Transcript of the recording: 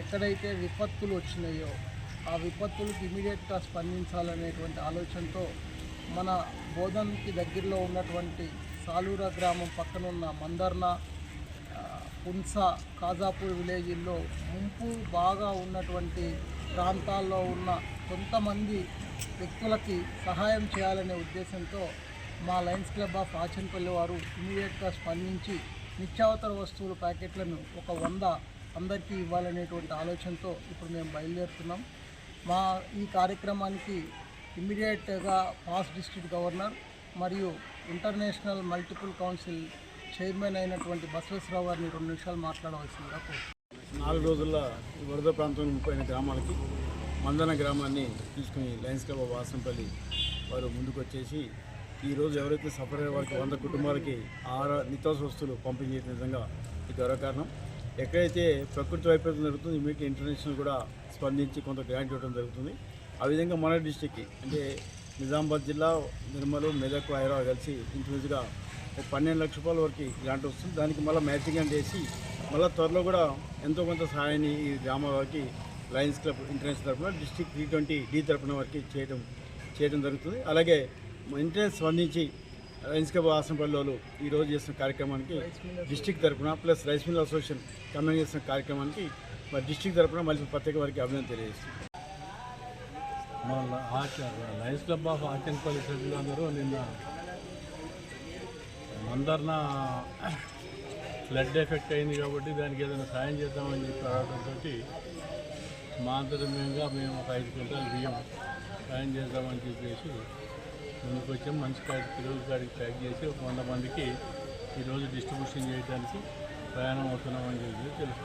ఎక్కడైతే విపత్తులు వచ్చినాయో ఆ విపత్తులకు ఇమీడియట్గా స్పందించాలనేటువంటి ఆలోచనతో మన బోధన్కి దగ్గరలో ఉన్నటువంటి సాలూరా గ్రామం పక్కనున్న మందర్న ఆ, పున్స కాజాపూర్ విలేజ్ల్లో ముంపు బాగా ఉన్నటువంటి ప్రాంతాల్లో ఉన్న కొంతమంది వ్యక్తులకి సహాయం చేయాలనే ఉద్దేశంతో మా లయన్స్ క్లబ్ ఆఫ్ ఆచన్పల్లి వారు ఇమీడియట్గా స్పందించి నిత్యావసర వస్తువుల ప్యాకెట్లను ఒక వంద అందరికీ ఇవ్వాలనేటువంటి ఆలోచనతో ఇప్పుడు మేము బయలుదేరుతున్నాం. మా ఈ కార్యక్రమానికి ఇమ్మీడియట్గా పాస్ డిస్ట్రిక్ట్ గవర్నర్ మరియు ఇంటర్నేషనల్ మల్టిపుల్ కౌన్సిల్ చైర్మన్ అయినటువంటి బసవేశ్వరరావు గారిని రెండు నిమిషాలు మాట్లాడవలసిందిగా నాలుగు రోజుల ఈ వరద ప్రాంతం ముప్పైన గ్రామాలకి మందన గ్రామాన్ని తీసుకుని లయన్స్ క్లబ్ వాసంపల్లి వారు ముందుకు వచ్చేసి ఈరోజు ఎవరైతే సఫర్ అయ్యే వారికి వంద కుటుంబాలకి ఆహార నిత్యావసర వస్తువులు పంపిణీ చేసిన విధంగా ఇది గౌరవకారణం ఎక్కడైతే ప్రకృతి వైపరీత్యం జరుగుతుంది ఇమీడియట్ ఇంటర్నేషనల్ కూడా స్పందించి కొంత గ్రాంట్ ఇవ్వడం జరుగుతుంది. ఆ విధంగా మన డిస్టిక్కి అంటే నిజామాబాద్ జిల్లా నిర్మలు మెదక్ హైదరాబాద్ కలిసి ఇంచుమించుగా ఒక పన్నెండు లక్షల రూపాయల వరకు గ్రాంట్ వస్తుంది. దానికి మళ్ళీ మ్యాచింగ్ అండ్ చేసి మళ్ళీ త్వరలో కూడా ఎంతో కొంత సహాయాన్ని ఈ గ్రామాల వారికి లయన్స్ క్లబ్ ఇంటర్నేషనల్ తరఫున డిస్టిక్ త్రీ ట్వంటీ డి తరఫున వారికి చేయడం చేయడం జరుగుతుంది. అలాగే ఇంటర్నెట్ స్పందించి లయన్స్ క్లబ్ ఆసనపల్లి వాళ్ళు ఈరోజు చేస్తున్న కార్యక్రమానికి డిస్టిక్ తరఫున plus rice mill association comment చేస్తున్న కార్యక్రమానికి మరి డిస్టిక్ తరఫున మళ్ళీ ప్రత్యేక వారికి అభినందన తెలియజేస్తుంది మన Lions Club of art and సభ్యులు అందరూ నిన్న మందర్న ఫ్లడ్ ఎఫెక్ట్ అయింది కాబట్టి దానికి ఏదైనా సాయం చేద్దామని చెప్పి రావడంతో మా అంతర్గతంగా మేము ఒక ఐదు క్వింటాల బియ్యం సాయం చేద్దామని చెప్పేసి ముందుకు వచ్చాము మంచి కాడికి కిలోల కాడికి ప్యాక్ చేసి ఒక వంద మందికి ఈరోజు డిస్ట్రిబ్యూషన్ చేయడానికి ప్రయాణం అవుతున్నామని చెప్పి తెలుసు